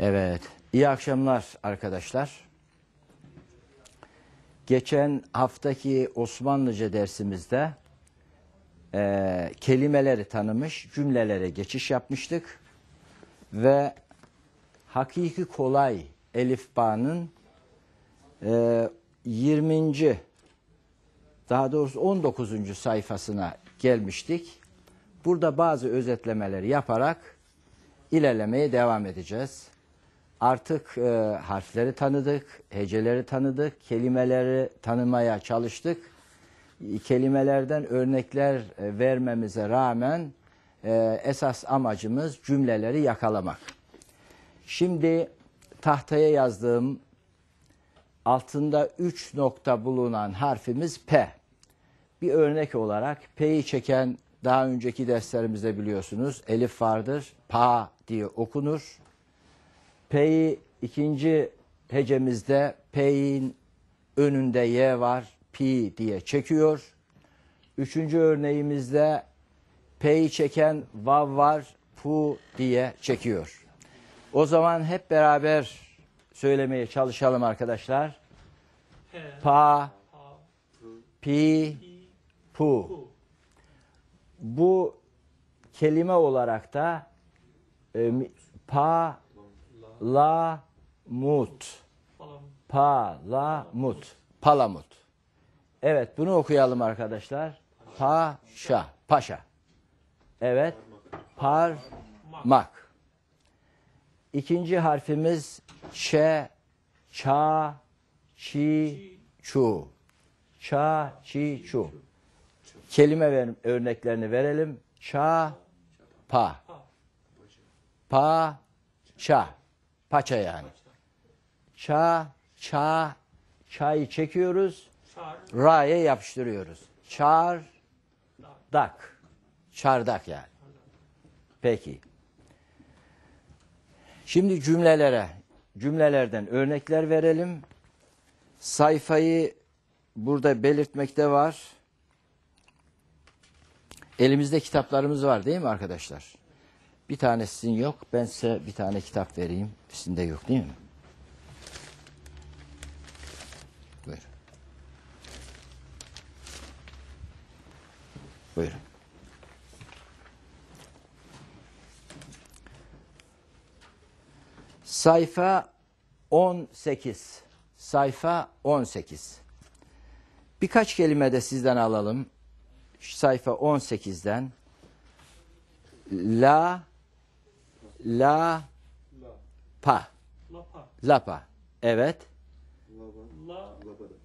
Evet, iyi akşamlar arkadaşlar. Geçen haftaki Osmanlıca dersimizde eee, kelimeleri tanımış, cümlelere geçiş yapmıştık. Ve hakiki kolay elifbanın eee 20. daha doğrusu 19. sayfasına gelmiştik. Burada bazı özetlemeleri yaparak ilerlemeye devam edeceğiz. Artık e, harfleri tanıdık, heceleri tanıdık, kelimeleri tanımaya çalıştık. Kelimelerden örnekler e, vermemize rağmen e, esas amacımız cümleleri yakalamak. Şimdi tahtaya yazdığım altında 3 nokta bulunan harfimiz P. Bir örnek olarak P'yi çeken daha önceki derslerimizde biliyorsunuz elif vardır. Pa diye okunur. P'yi ikinci hecemizde P'in önünde Y var. Pi diye çekiyor. Üçüncü örneğimizde P'yi çeken Vav var. Pu diye çekiyor. O zaman hep beraber söylemeye çalışalım arkadaşlar. Pa, pi, pu. Bu kelime olarak da e, pa, la, mut. Pa, la, mut. Palamut. Evet bunu okuyalım arkadaşlar. Paşa, paşa. Evet. Parmak. İkinci harfimiz ç, ça, çi, çu. Ça, çi, çu. Kelime ver, örneklerini verelim. Ça, pa. Pa, ça. Paça yani. Ça, ça, çayı çekiyoruz. Ra'ya yapıştırıyoruz. Çar, dak. Çardak yani. Peki. Şimdi cümlelere, cümlelerden örnekler verelim. Sayfayı burada belirtmekte var. Elimizde kitaplarımız var değil mi arkadaşlar? Bir tane sizin yok. Ben size bir tane kitap vereyim. Sizin de yok değil mi? Buyurun. Buyurun. Sayfa 18. Sayfa 18. Birkaç kelime de sizden alalım. Sayfa 18'den. La, la, pa. Lapa. Lapa. Evet. La.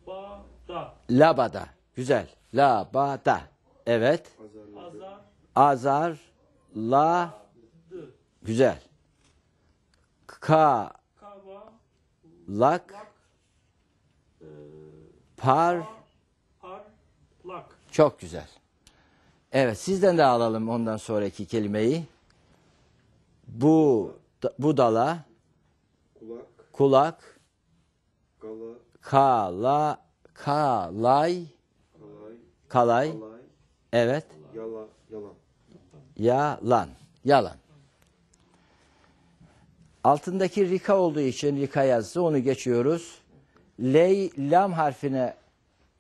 Ba. Da. Labada. Güzel. Labada. Evet. Azar. Azar. La. Dı. Güzel. Ka. Kava. Lak. Lak. e, Par. Par. Lak. Çok güzel. Evet sizden de alalım ondan sonraki kelimeyi. Bu budala, Kulak, kulak, gala, kala, kalay, kalay, kalay. alay, Evet. yala, yalan. Yalan. Yalan. Altındaki rika olduğu için rika yazısı onu geçiyoruz. Ley, lam harfine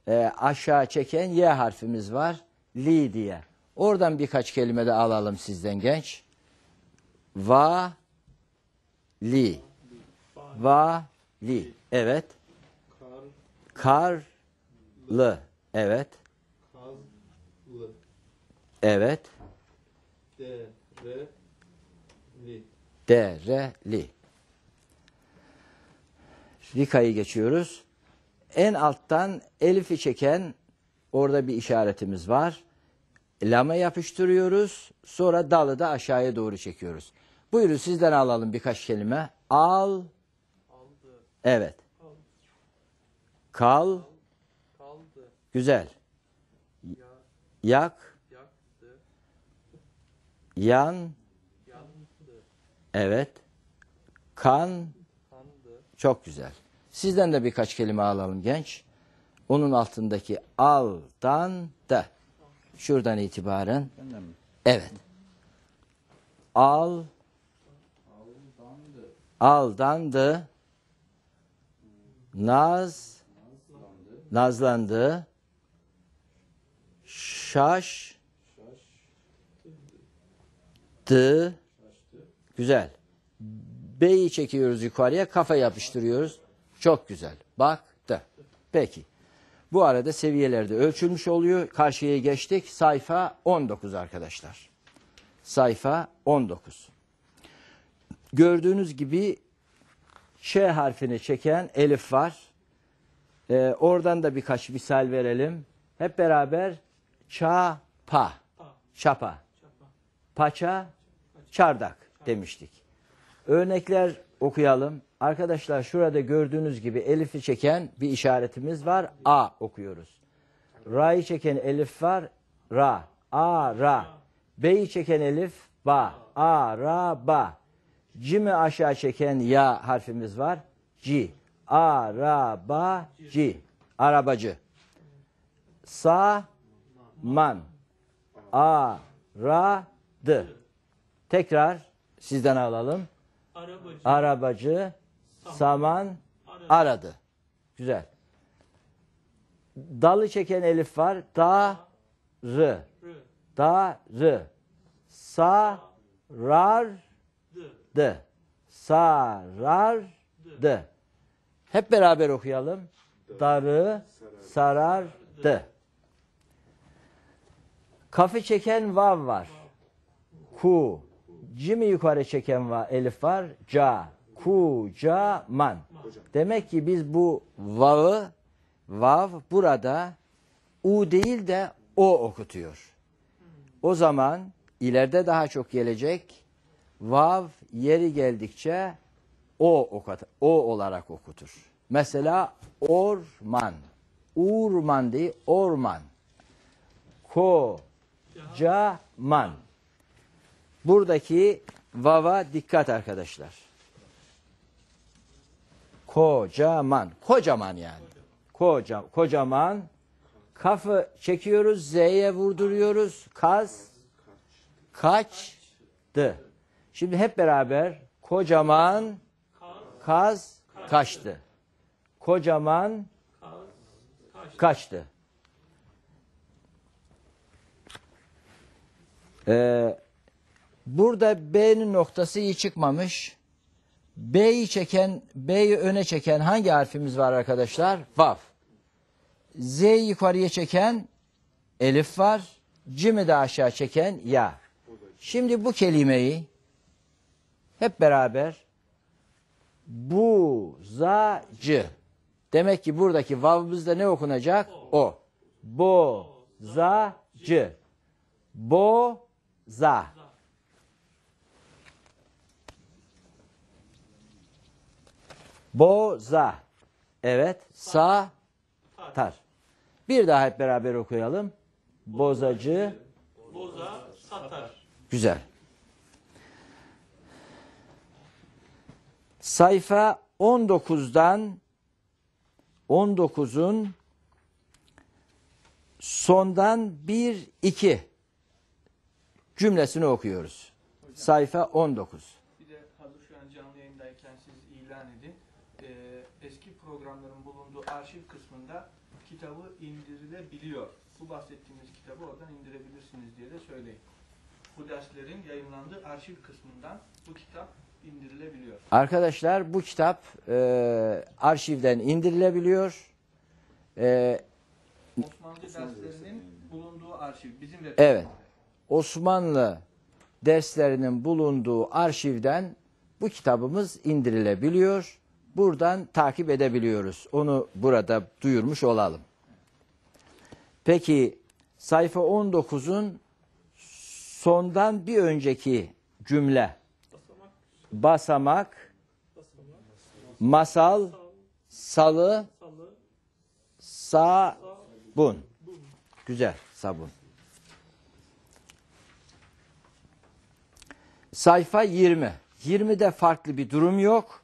e, aşağı çeken y harfimiz var. Li diye. Oradan birkaç kelime de alalım sizden genç. Va, li. Va, li. Evet. Kar, Karlı. Evet. kazlı, Evet. de, re, li. Dereli. Rika'yı geçiyoruz. En alttan elifi çeken orada bir işaretimiz var. Lama yapıştırıyoruz. Sonra dalı da aşağıya doğru çekiyoruz. Buyurun sizden alalım birkaç kelime. Al. Aldı. Evet. Al. Kal. Kaldı. Güzel. Ya. Yak. Yaktı. Yan. Yandı. Evet. Kan. Kandı. Çok güzel. Sizden de birkaç kelime alalım genç. Onun altındaki aldan da. Şuradan itibaren. Evet. Al. aldandı, naz, nazlandı, şaş, dı, güzel. B'yi çekiyoruz yukarıya, kafa yapıştırıyoruz. Çok güzel. Baktı. Peki. Bu arada seviyelerde ölçülmüş oluyor. Karşıya geçtik. Sayfa 19 arkadaşlar. Sayfa 19. Gördüğünüz gibi Ş harfini çeken elif var. Ee, oradan da birkaç misal verelim. Hep beraber çapa, çapa, paça, çardak demiştik. Örnekler okuyalım. Arkadaşlar şurada gördüğünüz gibi elifi çeken bir işaretimiz var. A okuyoruz. Ra'yı çeken elif var. Ra. A, ra. B'yi çeken elif. Ba. A, ra, ba. Cimi aşağı çeken ya harfimiz var. C. A, ra, ba, C. Arabacı. Sa, man. A, ra, dı. Tekrar sizden alalım. Arabacı. Arabacı saman aradı. Güzel. Dalı çeken elif var. Da rı. Da rı. Sa rar Dı. dı. Sa rar dı. Hep beraber okuyalım. Darı sarardı. Kafı çeken vav var. Ku. Cimi yukarı çeken va, elif var. Ca. Ku, ca, man. Demek ki biz bu vav'ı vav burada u değil de o okutuyor. O zaman ileride daha çok gelecek. Vav yeri geldikçe o o olarak okutur. Mesela orman. Urman değil, orman. Ko, ca, man. Buradaki vava dikkat arkadaşlar. Kocaman. Kocaman yani. Koca, kocaman. Kafı çekiyoruz. Z'ye vurduruyoruz. Kaz. Kaçtı. Şimdi hep beraber kocaman kaz kaçtı. Kocaman kaçtı. Ee, burada B'nin noktası iyi çıkmamış. B'yi çeken, B'yi öne çeken hangi harfimiz var arkadaşlar? Vav. Z'yi yukarıya çeken elif var. Cim'i de aşağı çeken ya. Şimdi bu kelimeyi hep beraber buzacı. Demek ki buradaki vavımızda ne okunacak? O. Bozacı. Boza. Boza. Evet. Sa tar. Bir daha hep beraber okuyalım. Bozacı. Boza. Satar. Güzel. Sayfa 19'dan 19'un sondan 1 2 cümlesini okuyoruz. Sayfa 19. programların bulunduğu arşiv kısmında kitabı indirilebiliyor. Bu bahsettiğimiz kitabı oradan indirebilirsiniz diye de söyleyin. Bu derslerin yayınlandığı arşiv kısmından bu kitap indirilebiliyor. Arkadaşlar bu kitap e, arşivden indirilebiliyor. E, Osmanlı derslerinin bulunduğu arşiv bizim web Evet. Osmanlı derslerinin bulunduğu arşivden bu kitabımız indirilebiliyor. Buradan takip edebiliyoruz. Onu burada duyurmuş olalım. Peki sayfa 19'un sondan bir önceki cümle basamak, masal, salı, sabun. Güzel, sabun. Sayfa 20. 20'de farklı bir durum yok.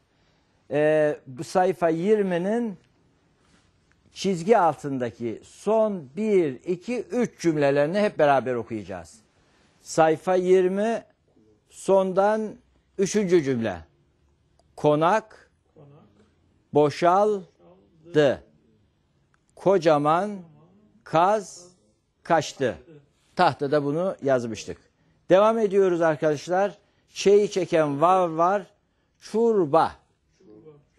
Ee, bu sayfa 20'nin çizgi altındaki son 1, 2, 3 cümlelerini hep beraber okuyacağız. Sayfa 20 sondan 3. cümle. Konak. boşaldı. Kocaman kaz kaçtı. Tahtada bunu yazmıştık. Devam ediyoruz arkadaşlar. Şeyi çeken vav var. Çurba.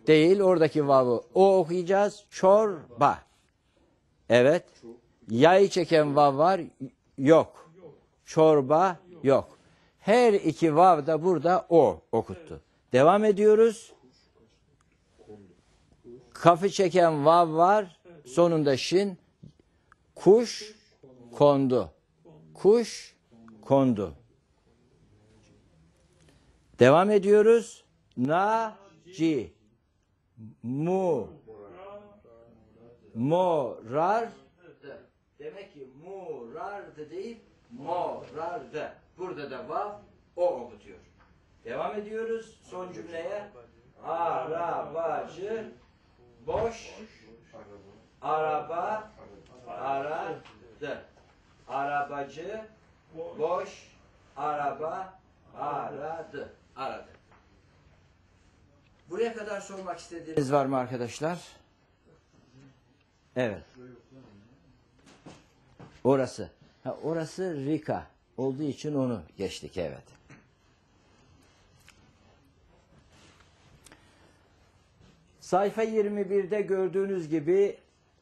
Değil oradaki vav'ı. O okuyacağız. Çorba. Evet. Yayı çeken vav var. Yok. Çorba yok. Her iki vav da burada o okuttu. Devam ediyoruz. Kafı çeken vav var. Sonunda şin. Kuş kondu. Kuş kondu. Devam ediyoruz. Naci. Mu. Morardı. Demek ki murardı değil, morardı. Burada da vav o okutuyor. Devam ediyoruz son cümleye. Arabacı boş araba aradı. Arabacı boş araba aradı. Aradı. Buraya kadar sormak istediğiniz var mı arkadaşlar? Evet. Orası. Ha, orası Rika olduğu için onu geçtik evet. Sayfa 21'de gördüğünüz gibi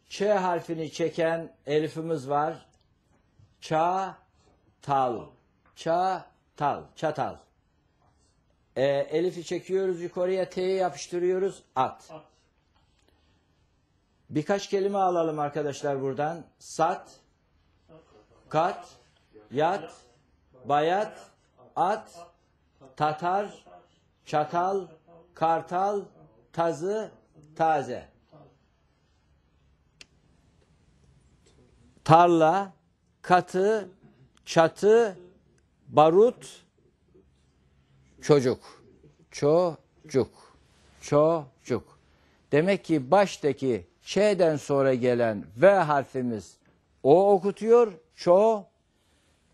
Ç harfini çeken elifimiz var. Ça tal. Ça tal. Çatal. Ee, elifi çekiyoruz yukarıya T'ye yapıştırıyoruz. At. At. Birkaç kelime alalım arkadaşlar buradan. Sat, kat, yat, bayat, at, tatar, çatal, kartal, tazı, taze. Tarla, katı, çatı, barut, çocuk. Çocuk. Çocuk. Demek ki baştaki Ç'den sonra gelen V harfimiz O okutuyor. Ço.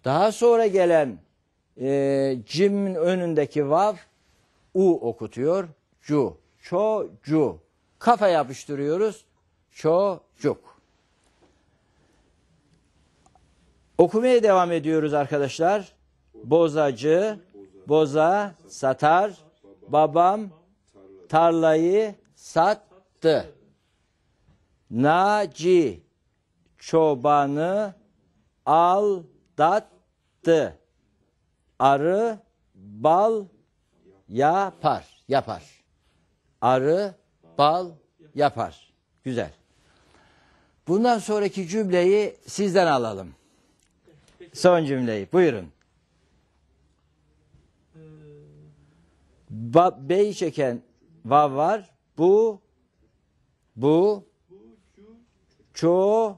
Daha sonra gelen e, Cim'in önündeki Vav U okutuyor. Cu. Ço. Cu. Kafa yapıştırıyoruz. Çocuk. Okumaya devam ediyoruz arkadaşlar. Bozacı, boza, satar, babam tarlayı sattı. Naci çobanı aldattı. Arı bal yapar. Yapar. Arı bal yapar. Güzel. Bundan sonraki cümleyi sizden alalım. Son cümleyi. Buyurun. Ba B'yi çeken vav var. Bu bu ço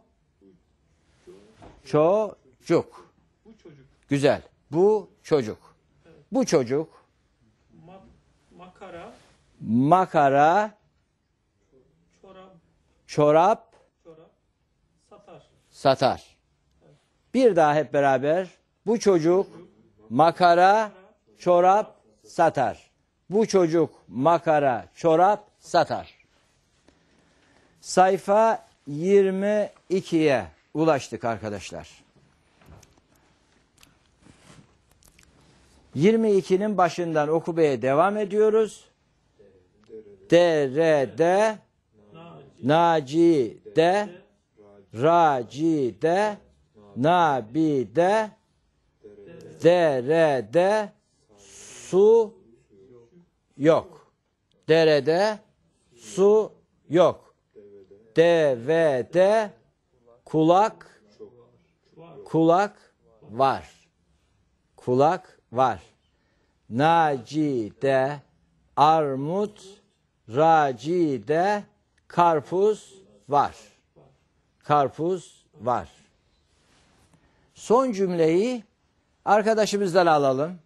çocuk. bu çocuk. Güzel. Bu çocuk. Bu çocuk Ma makara, makara, çorap, çorap çorap satar. satar. Bir daha hep beraber. Bu çocuk makara, çorap satar. Bu çocuk makara, çorap satar. Sayfa 22'ye ulaştık arkadaşlar. 22'nin başından okumaya devam ediyoruz. Derede, Naci, Naci'de, Raci'de, Nabi'de, derede su yok. Derede su yok. Devede kulak kulak var. Kulak var. Naci'de armut, Raci'de karpuz var. Karpuz var. Son cümleyi arkadaşımızdan alalım.